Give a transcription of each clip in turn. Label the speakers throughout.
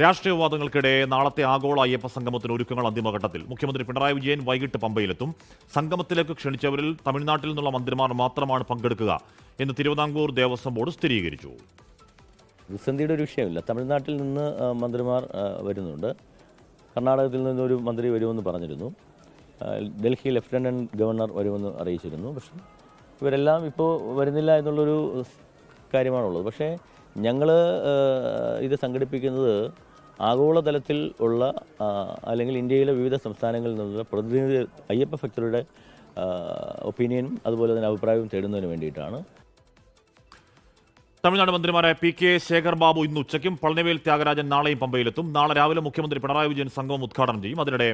Speaker 1: രാഷ്ട്രീയ വിവാദങ്ങൾക്കിടെ നാളത്തെ ആഗോള അയ്യപ്പ സംഗമത്തിന് ഒരുക്കങ്ങൾ അന്തിമഘട്ടത്തിൽ. മുഖ്യമന്ത്രി പിണറായി വിജയൻ വൈകിട്ട് പമ്പയിലെത്തും. സംഗമത്തിലേക്ക് ക്ഷണിച്ചവരിൽ തമിഴ്നാട്ടിൽ നിന്നുള്ള മന്ത്രിമാർ മാത്രമാണ് പങ്കെടുക്കുക എന്ന് തിരുവിതാംകൂർ ദേവസ്വം ബോർഡ് സ്ഥിരീകരിച്ചു.
Speaker 2: പ്രതിസന്ധിയുടെ ഒരു വിഷയമില്ല. തമിഴ്നാട്ടിൽ നിന്ന് മന്ത്രിമാർ വരുന്നുണ്ട്. കർണാടകത്തിൽ നിന്നൊരു മന്ത്രി വരുമെന്ന് പറഞ്ഞിരുന്നു. ഡൽഹി ലഫ്റ്റനന്റ് ഗവർണർ വരുമെന്ന് അറിയിച്ചിരുന്നു. പക്ഷേ ഇവരെല്ലാം ഇപ്പോൾ വരുന്നില്ല എന്നുള്ളൊരു കാര്യമാണുള്ളത്. പക്ഷേ ഞങ്ങൾ ഇത് സംഘടിപ്പിക്കുന്നത് ആഗോളതലത്തിൽ ഉള്ള അല്ലെങ്കിൽ ഇന്ത്യയിലെ വിവിധ സംസ്ഥാനങ്ങളിൽ നിന്നുള്ള പ്രതിനിധി അയ്യപ്പ ഭക്തരുടെ ഒപ്പീനിയനും അതുപോലെ തന്നെ അഭിപ്രായവും തേടുന്നതിന് വേണ്ടിയിട്ടാണ്.
Speaker 1: തമിഴ്നാട് മന്ത്രിമാരായ പി കെ ശേഖർ ബാബു ഇന്ന് ഉച്ചയ്ക്കും പളനിവേൽ ത്യാഗരാജൻ നാളെയും പമ്പയിലെത്തും. നാളെ രാവിലെ മുഖ്യമന്ത്രി പിണറായി വിജയൻ സംഘവും ഉദ്ഘാടനം ചെയ്യും. അതിനിടെ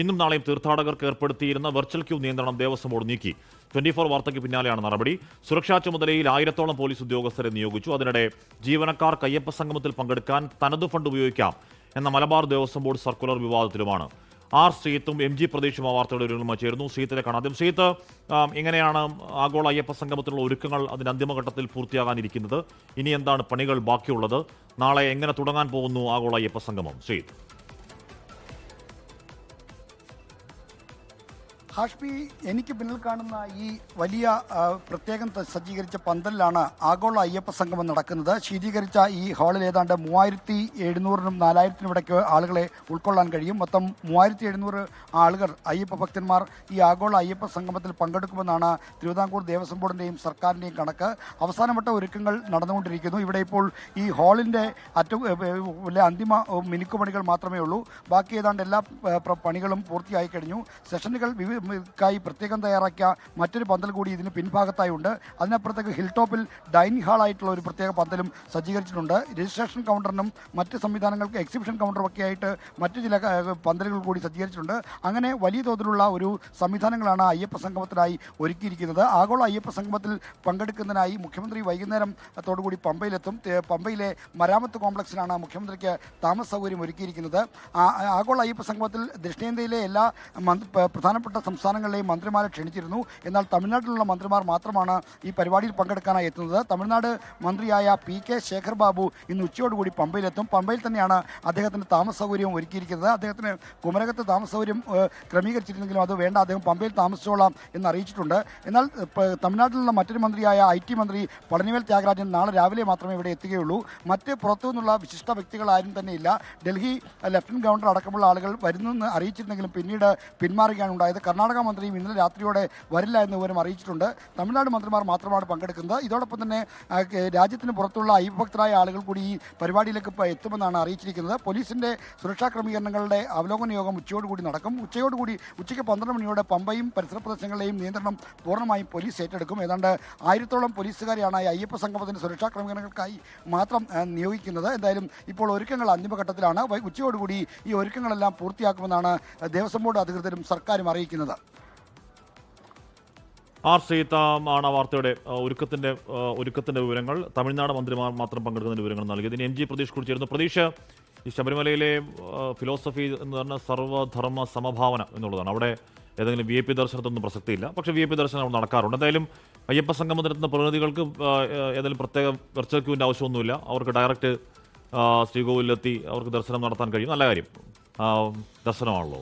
Speaker 1: ഇന്നും നാളെയും തീർത്ഥാടകർക്ക് ഏർപ്പെടുത്തിയിരുന്ന വെർച്വൽ ക്യൂ നിയന്ത്രണം ദേവസ്വം ബോർഡ് നീക്കി. ട്വന്റി ഫോർ വാർത്തയ്ക്ക് പിന്നാലെയാണ് നടപടി. സുരക്ഷാ ചുമതലയിൽ ആയിരത്തോളം പോലീസ് ഉദ്യോഗസ്ഥരെ നിയോഗിച്ചു. അതിനിടെ ജീവനക്കാർ കയ്യപ്പ സംഗമത്തിൽ പങ്കെടുക്കാൻ തനതു ഫണ്ട് ഉപയോഗിക്കാം എന്ന മലബാർ ദേവസ്വം ബോർഡ് സർക്കുലർ വിവാദത്തിലുമാണ്. ആർ ശ്രീത്തും എം ജി പ്രദേശും ആ വാർത്തയുടെ ഒരുങ്ങളുമായി ചേരുന്നു. സീത്തിലെ കാണാം. ആദ്യം ശ്രീത്ത് എങ്ങനെയാണ് ആഗോള അയ്യപ്പ സംഗമത്തിലുള്ള ഒരുക്കങ്ങൾ അതിന്റെ അന്തിമഘട്ടത്തിൽ പൂർത്തിയാകാനിരിക്കുന്നത്. ഇനി എന്താണ് പണികൾ ബാക്കിയുള്ളത്? നാളെ എങ്ങനെ തുടങ്ങാൻ പോകുന്നു ആഗോള അയ്യപ്പ സംഗമം? ശ്രീത്ത്
Speaker 3: ഹാഷ്മി എനിക്ക് പിന്നിൽ കാണുന്ന ഈ വലിയ പ്രത്യേകം സജ്ജീകരിച്ച പന്തലിലാണ് ആഗോള അയ്യപ്പ സംഗമം നടക്കുന്നത്. ശീതീകരിച്ച ഈ ഹാളിൽ ഏതാണ്ട് മൂവായിരത്തി എഴുന്നൂറിനും നാലായിരത്തിനും ഇടയ്ക്ക് ആളുകളെ ഉൾക്കൊള്ളാൻ കഴിയും. മൊത്തം മൂവായിരത്തി എഴുന്നൂറ് ആളുകൾ അയ്യപ്പ ഭക്തന്മാർ ഈ ആഗോള അയ്യപ്പ സംഗമത്തിൽ പങ്കെടുക്കുമെന്നാണ് തിരുവിതാംകൂർ ദേവസ്വം ബോർഡിന്റെയും സർക്കാരിന്റെയും കണക്ക്. അവസാനവട്ട ഒരുക്കങ്ങൾ നടന്നുകൊണ്ടിരിക്കുന്നു. ഇവിടെ ഇപ്പോൾ ഈ ഹാളിന്റെ അറ്റ അന്തിമ മിനുക്കുപണികൾ മാത്രമേ ഉള്ളൂ. ബാക്കി ഏതാണ്ട് എല്ലാ പണികളും പൂർത്തിയായി കഴിഞ്ഞു. സെഷനുകൾ വിവിധക്കായി പ്രത്യേകം തയ്യാറാക്കിയ മറ്റൊരു പന്തൽ കൂടി ഇതിന് പിൻഭാഗത്തായി ഉണ്ട്. അതിനപ്പുറത്തേക്ക് ഹിൽ ടോപ്പിൽ ഡൈനിങ് ഹാളായിട്ടുള്ള ഒരു പ്രത്യേക പന്തലും സജ്ജീകരിച്ചിട്ടുണ്ട്. രജിസ്ട്രേഷൻ കൗണ്ടറിനും മറ്റ് സംവിധാനങ്ങൾക്ക് എക്സിബിഷൻ കൗണ്ടറും ഒക്കെ ആയിട്ട് മറ്റു ചില പന്തലുകൾ കൂടി സജ്ജീകരിച്ചിട്ടുണ്ട്. അങ്ങനെ വലിയ തോതിലുള്ള ഒരു സംവിധാനങ്ങളാണ് അയ്യപ്പ സംഗമത്തിനായി ഒരുക്കിയിരിക്കുന്നത്. ആഗോള അയ്യപ്പ സംഗമത്തിൽ പങ്കെടുക്കുന്നതിനായി മുഖ്യമന്ത്രി വൈകുന്നേരം തോടുകൂടി പമ്പയിലെത്തും. പമ്പയിലെ മരാമത്ത് കോംപ്ലക്സിലാണ് മുഖ്യമന്ത്രിക്ക് താമസ സൗകര്യം ഒരുക്കിയിരിക്കുന്നത് ആഗോള അയ്യപ്പ സംഗമത്തിൽ ദക്ഷിണേന്ത്യയിലെ എല്ലാ പ്രധാനപ്പെട്ട സംസ്ഥാനങ്ങളിലെയും മന്ത്രിമാരെ ക്ഷണിച്ചിരുന്നു. എന്നാൽ തമിഴ്നാട്ടിലുള്ള മന്ത്രിമാർ മാത്രമാണ് ഈ പരിപാടിയിൽ പങ്കെടുക്കാനായി എത്തുന്നത്. തമിഴ്നാട് മന്ത്രിയായ പി കെ ശേഖർ ബാബു ഇന്ന് ഉച്ചയോടുകൂടി പമ്പയിലെത്തും. പമ്പയിൽ തന്നെയാണ് അദ്ദേഹത്തിന് താമസ സൗകര്യം ഒരുക്കിയിരിക്കുന്നത്. അദ്ദേഹത്തിന് കുമരകത്ത് താമസ സൗകര്യം ക്രമീകരിച്ചിരുന്നെങ്കിലും അത് വേണ്ട. അദ്ദേഹം പമ്പയിൽ താമസിച്ചോളാം എന്ന് അറിയിച്ചിട്ടുണ്ട്. എന്നാൽ തമിഴ്നാട്ടിലുള്ള മറ്റൊരു മന്ത്രിയായ ഐ ടി മന്ത്രി പളനിവേൽ ത്യാഗരാജൻ നാളെ രാവിലെ മാത്രമേ ഇവിടെ എത്തുകയുള്ളൂ. മറ്റ് പുറത്തു നിന്നുള്ള വിശിഷ്ട വ്യക്തികൾ ആരും തന്നെ ഇല്ല ഡൽഹി ലഫ്റ്റനന്റ് ഗവർണർ അടക്കമുള്ള ആളുകൾ വരുന്നെന്ന് അറിയിച്ചിരുന്നെങ്കിലും പിന്നീട് പിന്മാറുകയാണ് ഉണ്ടായത്. കർണാടക മന്ത്രിയും ഇന്നലെ രാത്രിയോടെ വരില്ല എന്ന് വിവരം അറിയിച്ചിട്ടുണ്ട്. തമിഴ്നാട് മന്ത്രിമാർ മാത്രമാണ് പങ്കെടുക്കുന്നത്. ഇതോടൊപ്പം തന്നെ രാജ്യത്തിന് പുറത്തുള്ള അയ്യഭക്തരായ ആളുകൾ കൂടി ഈ പരിപാടിയിലേക്ക് എത്തുമെന്നാണ് അറിയിച്ചിരിക്കുന്നത്. പോലീസിന്റെ സുരക്ഷാ ക്രമീകരണങ്ങളുടെ അവലോകന യോഗം ഉച്ചയോടുകൂടി നടക്കും. ഉച്ചയോടുകൂടി ഉച്ചയ്ക്ക് പന്ത്രണ്ട് മണിയോടെ പമ്പയും പരിസര പ്രദേശങ്ങളിലെയും നിയന്ത്രണം പൂർണമായും പോലീസ് ഏറ്റെടുക്കും. ഏതാണ്ട് ആയിരത്തോളം പോലീസുകാരെയാണ് അയ്യപ്പ സംഗമത്തിന്റെ സുരക്ഷാ ക്രമീകരണങ്ങൾക്കായി മാത്രം നിയോഗിക്കുന്നത്. എന്തായാലും ഇപ്പോൾ ഒരുക്കങ്ങൾ അന്തിമഘട്ടത്തിലാണ്. ഉച്ചയോടുകൂടി ഈ ഒരുക്കങ്ങളെല്ലാം പൂർത്തിയാക്കുമെന്നാണ് ദേവസ്വം ബോർഡ് അധികൃതരും സർക്കാരും അറിയിക്കുന്നത്.
Speaker 1: ആർ ശ്രീത്ത് ആണ് വാർത്തയുടെ ഒരുക്കത്തിന്റെ ഒരുക്കത്തിന്റെ വിവരങ്ങൾ. തമിഴ്നാട് മന്ത്രിമാർ മാത്രം പങ്കെടുക്കുന്ന വിവരങ്ങൾ നൽകിയത്. ഇനി എം ജി പ്രതീഷ് കുറിച്ചിരുന്നു. ചേരുന്നു പ്രതീഷ് ഈ ശബരിമലയിലെ ഫിലോസഫി എന്ന് പറഞ്ഞ സർവധർമ്മ സമഭാവന എന്നുള്ളതാണ്. അവിടെ ഏതെങ്കിലും വി ഐ പി ദർശനത്തൊന്നും പ്രസക്തിയില്ല. പക്ഷേ വി ഐ പി ദർശനം അവിടെ നടക്കാറുണ്ട്. എന്തായാലും അയ്യപ്പ സംഗമത്തിനെത്തുന്ന പ്രതിനിധികൾക്ക് ആ, ഏതെങ്കിലും പ്രത്യേക വെർച്വൽ ക്യൂവിന്റെ ആവശ്യമൊന്നുമില്ല. അവർക്ക് ഡയറക്റ്റ് ശ്രീകോവിലെത്തി അവർക്ക് ദർശനം നടത്താൻ കഴിയും. നല്ല കാര്യം. ദർശനമാണല്ലോ.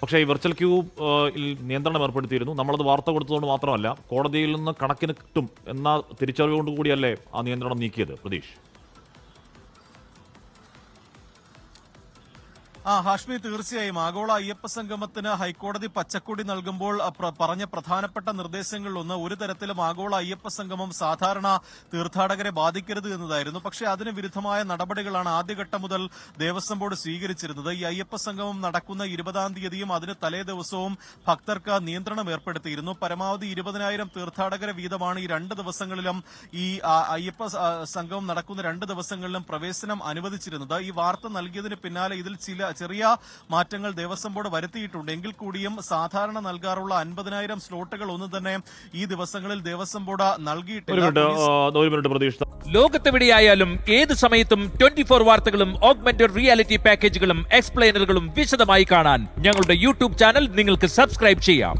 Speaker 1: പക്ഷേ ഈ വെർച്വൽ ക്യൂ നിയന്ത്രണം ഏർപ്പെടുത്തിയിരുന്നു. നമ്മളത് വാർത്ത കൊടുത്തതുകൊണ്ട് മാത്രമല്ല കോടതിയിൽ നിന്ന് കണക്കിന് കിട്ടും എന്ന കൂടിയല്ലേ ആ നിയന്ത്രണം നീക്കിയത് പ്രതീഷ്?
Speaker 4: ആ ഹാഷ്മി തീർച്ചയായും. ആഗോള അയ്യപ്പ സംഗമത്തിന് ഹൈക്കോടതി പച്ചക്കൊടി നൽകുമ്പോൾ പറഞ്ഞ പ്രധാനപ്പെട്ട നിർദ്ദേശങ്ങളിലൊന്ന് ഒരു തരത്തിലും ആഗോള അയ്യപ്പ സംഗമം സാധാരണ തീർത്ഥാടകരെ ബാധിക്കരുത് എന്നതായിരുന്നു. പക്ഷേ അതിന് വിരുദ്ധമായ നടപടികളാണ് ആദ്യഘട്ടം മുതൽ ദേവസ്വം ബോർഡ് സ്വീകരിച്ചിരുന്നത്. ഈ അയ്യപ്പ സംഗമം നടക്കുന്ന ഇരുപതാം തീയതിയും അതിന് തലേ ദിവസവും ഭക്തർക്ക് നിയന്ത്രണം ഏർപ്പെടുത്തിയിരുന്നു. പരമാവധി ഇരുപതിനായിരം തീർത്ഥാടകരെ വീതമാണ് ഈ രണ്ട് ദിവസങ്ങളിലും ഈ അയ്യപ്പ സംഗമം നടക്കുന്ന രണ്ട് ദിവസങ്ങളിലും പ്രവേശനം അനുവദിച്ചിരുന്നത്. ഈ വാർത്ത നൽകിയതിന് പിന്നാലെ ഇതിൽ ചില ചെറിയ മാറ്റങ്ങൾ ദേവസ്വം ബോർഡ് വരുത്തിയിട്ടുണ്ട്. എങ്കിൽ കൂടിയും സാധാരണ നൽകാറുള്ള അൻപതിനായിരം സ്ലോട്ടുകൾ ഒന്നും തന്നെ ഈ ദിവസങ്ങളിൽ ദേവസ്വം ബോർഡ്
Speaker 1: ഒരു
Speaker 4: നൽകിയിട്ടില്ല
Speaker 1: മിനിറ്റ് ഒരു മിനിറ്റ് പ്രതീഷ്
Speaker 5: ലോകത്തെവിടെയായാലും ഏത് സമയത്തും ട്വന്റി ഫോർ വാർത്തകളും ഓഗ്മെന്റഡ് റിയാലിറ്റി പാക്കേജുകളും എക്സ്പ്ലെയിനറുകളും വിശദമായി കാണാൻ ഞങ്ങളുടെ യൂട്യൂബ് ചാനൽ നിങ്ങൾക്ക് സബ്സ്ക്രൈബ് ചെയ്യാം.